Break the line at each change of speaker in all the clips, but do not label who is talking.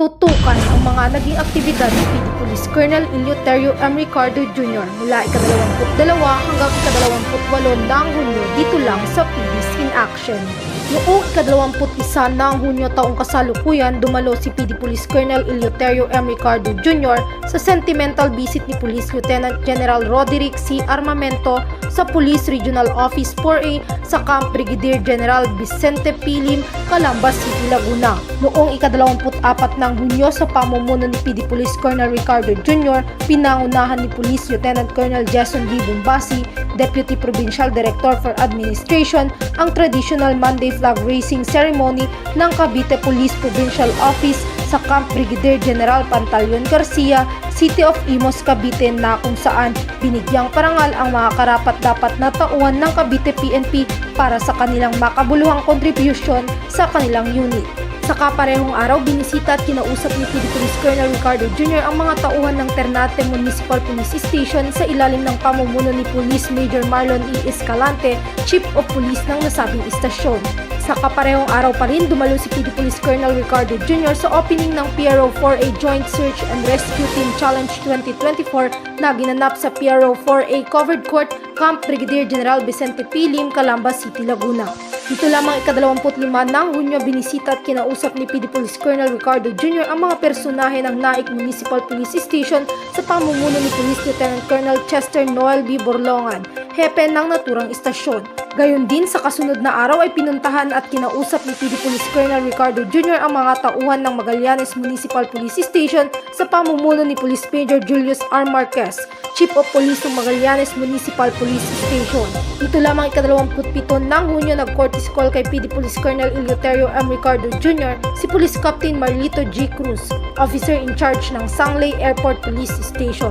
tutukan ang mga naging aktibidad ni PD Police Colonel Eleuterio M. Ricardo Jr. mula ika-22 hanggang ika-28 ng Hunyo dito lang sa PD's in Action. Noong ika-21 ng Hunyo taong kasalukuyan, dumalo si PD Police Colonel Eleuterio M. Ricardo Jr. sa sentimental visit ni Police Lieutenant General Roderick C. Armamento sa Police Regional Office 4A sa Camp Brigadier General Vicente Pilim, Calambas City, Laguna. Noong ika-24 ng Hunyo sa pamumuno ni PD Police Colonel Ricardo Jr., pinangunahan ni Police Lieutenant Colonel Jason B. Bumbasi, Deputy Provincial Director for Administration, ang traditional Monday flag raising ceremony ng Cavite Police Provincial Office sa Camp Brigadier General Pantaleon Garcia, City of Imos, Cavite na kung saan binigyang parangal ang mga karapat-dapat na tauhan ng Cavite PNP para sa kanilang makabuluhang contribution sa kanilang unit. Sa kaparehong araw, binisita at kinausap ni PD Police Colonel Ricardo Jr. ang mga tauhan ng Ternate Municipal Police Station sa ilalim ng pamumuno ni Police Major Marlon E. Escalante, Chief of Police ng nasabing istasyon. Sa kaparehong araw pa rin, dumalo si PD Police Colonel Ricardo Jr. sa opening ng PRO 4A Joint Search and Rescue Team Challenge 2024 na ginanap sa PRO 4A Covered Court, Camp Brigadier General Vicente Pilim, Calambas City, Laguna. Dito lamang ika-25 ng Hunyo binisita at kinausap ni PD Police Colonel Ricardo Jr. ang mga personahe ng Naik Municipal Police Station sa pamumuno ni Police Lieutenant Colonel Chester Noel B. Borlongan, hepe ng naturang istasyon. Gayon din sa kasunod na araw ay pinuntahan at kinausap ni PD Police Colonel Ricardo Jr. ang mga tauhan ng Magallanes Municipal Police Station sa pamumuno ni Police Major Julius R. Marquez, Chief of Police ng Magallanes Municipal Police Station. Dito lamang ika-27 ng Hunyo nag-courtesy call kay PD Police Colonel Eleuterio M. Ricardo Jr. si Police Captain Marlito G. Cruz, Officer in charge ng Sangley Airport Police Station.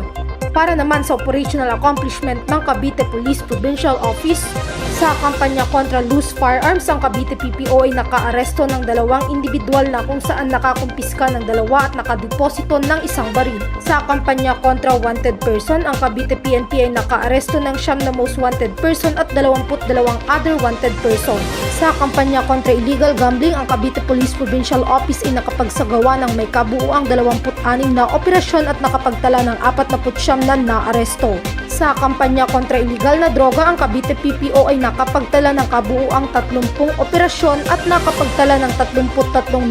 Para naman sa operational accomplishment ng Cavite Police Provincial Office, sa kampanya kontra loose firearms, ang Cavite PPO ay nakaaresto ng dalawang individual na kung saan nakakumpiska ng dalawa at nakadeposito ng isang baril. Sa kampanya kontra wanted person, ang Cavite PNP ay nakaaresto ng siyam na most wanted person at 22 other wanted person. Sa kampanya kontra illegal gambling, ang Cavite Police Provincial Office ay nakapagsagawa ng may kabuuang 26 na operasyon at nakapagtala ng 49 na naaresto. Sa kampanya kontra illegal na droga, ang Cavite PPO ay nakapagtala ng kabuuang 30 operasyon at nakapagtala ng 33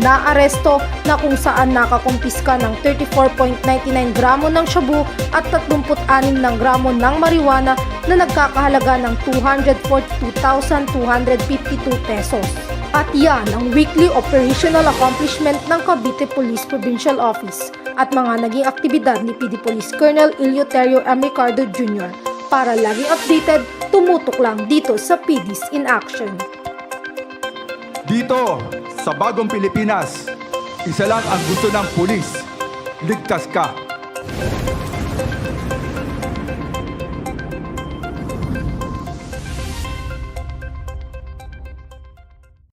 na aresto na kung saan nakakumpiska ng 34.99 gramo ng shabu at 36 ng gramo ng marijuana na nagkakahalaga ng 242,252 pesos. At yan ang weekly operational accomplishment ng Cavite Police Provincial Office at mga naging aktibidad ni PD Police Colonel Eleuterio M. Ricardo Jr. Para laging updated, tumutok lang dito sa PD's in Action.
Dito, sa bagong Pilipinas, isa lang ang gusto ng pulis. Ligtas ka.